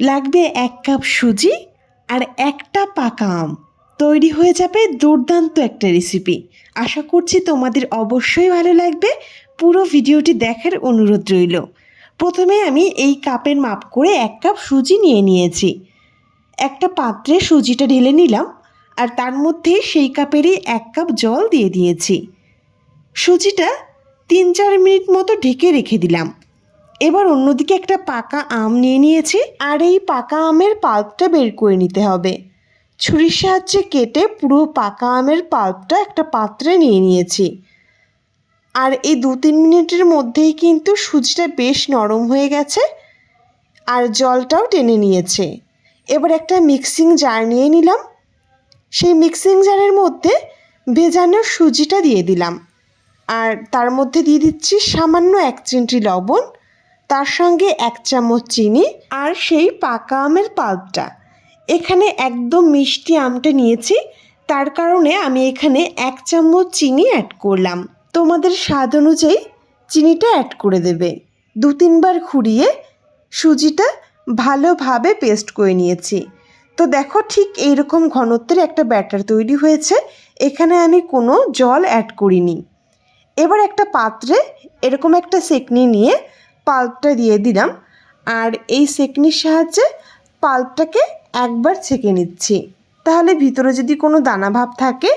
লাগবে এক কাপ সুজি আর একটা পাকা আম। তৈরি হয়ে যাবে দুর্দান্ত একটা রেসিপি আশা করছি তোমাদের অবশ্যই ভালো লাগবে। পুরো ভিডিওটি দেখার অনুরোধ রইল। প্রথমে আমি এই কাপের মাপ করে এক কাপ সুজি নিয়ে নিয়েছি। একটা পাত্রে সুজিটা ঢেলে নিলাম আর তার মধ্যে সেই কাপেরই এক কাপ জল দিয়ে দিয়েছি। সুজিটা তিন চার মিনিট মতো ঢেকে রেখে দিলাম। এবার অন্যদিকে একটা পাকা আম নিয়ে নিয়েছি, আর এই পাকা আমের পাল্পটা বের করে নিতে হবে। ছুরির সাহায্যে কেটে পুরো পাকা আমের পাল্পটা একটা পাত্রে নিয়ে নিয়েছি। আর এই দু তিন মিনিটের মধ্যেই কিন্তু সুজিটা বেশ নরম হয়ে গেছে, আর জলটাও টেনে নিয়েছে। এবার একটা মিক্সিং জার নিয়ে নিলাম। সেই মিক্সিং জারের মধ্যে ভেজানো সুজিটা দিয়ে দিলাম। আর তার মধ্যে দিয়ে দিচ্ছি সামান্য এক চিমটি লবণ তার সঙ্গে এক চামচ চিনি আর সেই পাকা আমের পাল্পটা। এখানে একদম মিষ্টি আমটা নিয়েছি, তার কারণে আমি এখানে এক চামচ চিনি অ্যাড করলাম। তোমাদের স্বাদ অনুযায়ী চিনিটা অ্যাড করে দেবে। দু তিনবার ঘুরিয়ে সুজিটা ভালোভাবে পেস্ট করে নিয়েছি। তো দেখো ঠিক এইরকম ঘনত্বের একটা ব্যাটার তৈরি হয়েছে, এখানে আমি কোনো জল অ্যাড করিনি। এবার একটা পাত্রে এরকম একটা সেকনি নিয়ে পাল্পটা দিয়ে দিলাম আর এই সেকনির সাহায্যে পাল্পটাকে একবার ছেঁকে নিচ্ছি। তাহলে ভিতরে যদি কোনো দানা ভাব থাকে,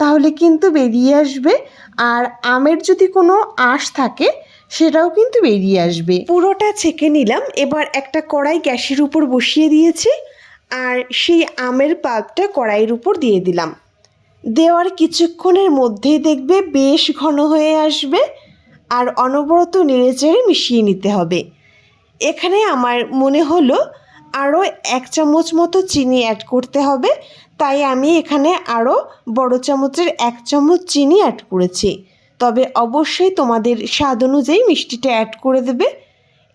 তাহলে কিন্তু বেরিয়ে আসবে আর আমের যদি কোনো আঁশ থাকে, সেটাও কিন্তু বেরিয়ে আসবে। পুরোটা ছেঁকে নিলাম, এবার একটা কড়াই গ্যাসের উপর বসিয়ে দিয়েছি আর সেই আমের পাল্পটা কড়াইয়ের উপর দিয়ে দিলাম। দেওয়ার কিছুক্ষণের মধ্যেই দেখবে বেশ ঘন হয়ে আসবে আর অনবরত নেড়েচেড়ে মিশিয়ে নিতে হবে। এখানে আমার মনে হলো, আরও এক চামচ মতো চিনি অ্যাড করতে হবে, তাই আমি এখানে আরও বড় চামচের এক চামচ চিনি অ্যাড করেছি। তবে অবশ্যই তোমাদের স্বাদ অনুযায়ী মিষ্টিটা অ্যাড করে দেবে।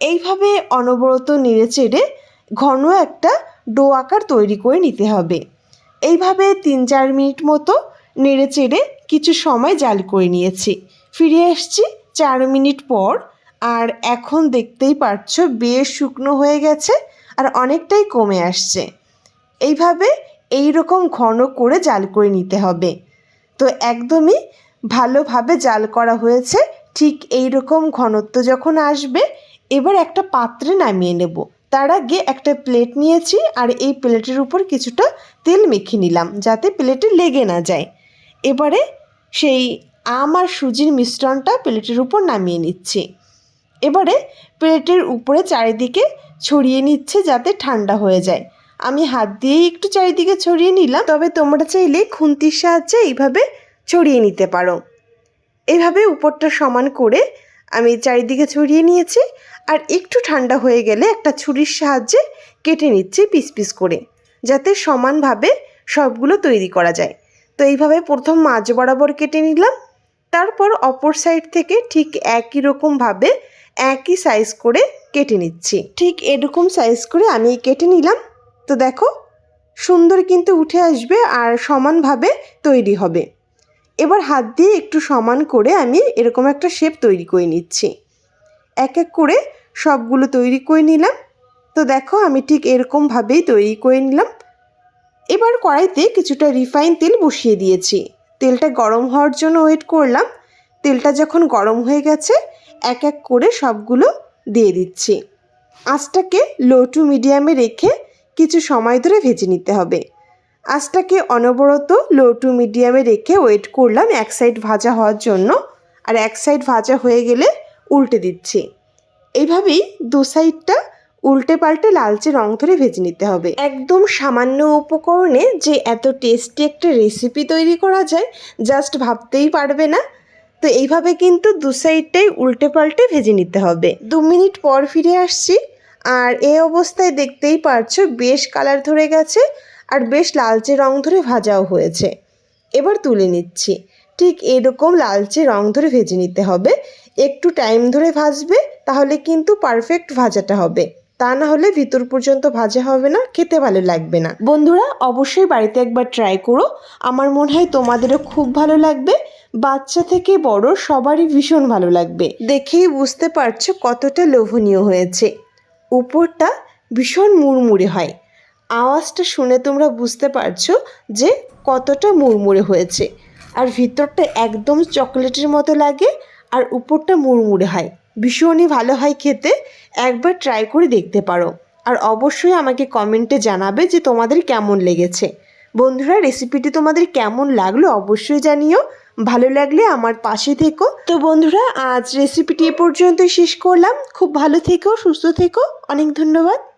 এইভাবে অনবরত নেড়েচেড়ে ঘন একটা ডো আকার তৈরি করে নিতে হবে। এইভাবে তিন চার মিনিট মতো নেড়ে চেড়ে কিছু সময় জাল করে নিয়েছি। ফিরে এসছি চার মিনিট পর, আর এখন দেখতেই পারছ বেশ শুকনো হয়ে গেছে আর অনেকটাই কমে আসছে। এইভাবে এই রকম ঘন করে জাল করে নিতে হবে। তো একদমই ভালোভাবে জাল করা হয়েছে, ঠিক এই রকম ঘনত্ব যখন আসবে, এবার একটা পাত্রে নামিয়ে নেব। তার আগে একটা প্লেট নিয়েছি আর এই প্লেটের উপর কিছুটা তেল মেখে নিলাম যাতে প্লেটে লেগে না যায়। এবারে সেই আম আর সুজির মিশ্রণটা প্লেটের উপর নামিয়ে নিচ্ছি। এবারে প্লেটের উপরে চারিদিকে ছড়িয়ে নিচ্ছে যাতে ঠান্ডা হয়ে যায়। আমি হাত দিয়েই একটু চারিদিকে ছড়িয়ে নিলাম, তবে তোমরা চাইলে খুন্তির সাহায্যে এইভাবে ছড়িয়ে নিতে পারো। এইভাবে উপরটা সমান করে আমি চারিদিকে ছড়িয়ে নিয়েছি আর একটু ঠান্ডা হয়ে গেলে একটা ছুরির সাহায্যে কেটে নিচ্ছি পিস পিস করে, যাতে সমানভাবে সবগুলো তৈরি করা যায়। তো এইভাবে প্রথম মাঝ বরাবর কেটে নিলাম তারপর অপর সাইড থেকে ঠিক একই রকমভাবে একই সাইজ করে কেটে নিচ্ছি। ঠিক এরকম সাইজ করে আমি কেটে নিলাম। তো দেখো, সুন্দর কিন্তু উঠে আসবে আর সমানভাবে তৈরি হবে। এবার হাত দিয়ে একটু সমান করে আমি এরকম একটা শেপ তৈরি করে নিচ্ছি। এক এক করে সবগুলো তৈরি করে নিলাম। তো দেখো, আমি ঠিক এরকমভাবেই তৈরি করে নিলাম। এবার কড়াইতে কিছুটা রিফাইন তেল বসিয়ে দিয়েছি। তেলটা গরম হওয়ার জন্য ওয়েট করলাম। তেলটা যখন গরম হয়ে গেছে, এক এক করে সবগুলো দিয়ে দিচ্ছি। আঁচটাকে লো টু মিডিয়ামে রেখে কিছু সময় ধরে ভেজে নিতে হবে। আঁচটাকে অনবরত লো টু মিডিয়ামে রেখে ওয়েট করলাম এক সাইড ভাজা হওয়ার জন্য। আর এক সাইড ভাজা হয়ে গেলে উল্টে দিচ্ছি। এইভাবেই দু সাইডটা উল্টে পাল্টে লালচে রং ধরে ভেজে নিতে হবে। একদম সামান্য উপকরণে যে এত টেস্টি একটা রেসিপি তৈরি করা যায় জাস্ট ভাবতেই পারবে না। তো এইভাবে কিন্তু দু সাইডটাই উল্টে পাল্টে ভেজে নিতে হবে। দু মিনিট পর ফিরে আসছি, আর এই অবস্থায় দেখতেই পারছ বেশ কালার ধরে গেছে, আর বেশ লালচে রং ধরে ভাজাও হয়েছে। এবার তুলে নিচ্ছি। ঠিক এরকম লালচে রং ধরে ভেজে নিতে হবে। একটু টাইম ধরে ভাজবে, তাহলে কিন্তু পারফেক্ট ভাজাটা হবে। তা না হলে ভিতর পর্যন্ত ভাজা হবে না, খেতে ভালো লাগবে না। বন্ধুরা, অবশ্যই বাড়িতে একবার ট্রাই করো। আমার মনে হয় তোমাদেরও খুব ভালো লাগবে। বাচ্চা থেকে বড় সবারই ভীষণ ভালো লাগবে। দেখেই বুঝতে পারছ কতটা লোভনীয় হয়েছে। উপরটা ভীষণ মুড়মুড়ে হয়। আওয়াজটা শুনে তোমরা বুঝতে পারছ যে কতটা মুড়মুড়ে হয়েছে। আর ভিতরটা একদম চকলেটের মতো লাগে, আর উপরটা মুড়মুড়ে হয়। ভীষণই ভালো হয় খেতে, একবার ট্রাই করে দেখতে পারো। আর অবশ্যই আমাকে কমেন্টে জানাবে যে তোমাদের কেমন লেগেছে। বন্ধুরা রেসিপিটি তোমাদের কেমন লাগল অবশ্যই জানিও। ভালো লাগলে আমার পাশে থেকো। তো বন্ধুরা, আজ রেসিপিটি এ পর্যন্ত শেষ করলাম। খুব ভালো থেকো, সুস্থ থেকো। অনেক ধন্যবাদ।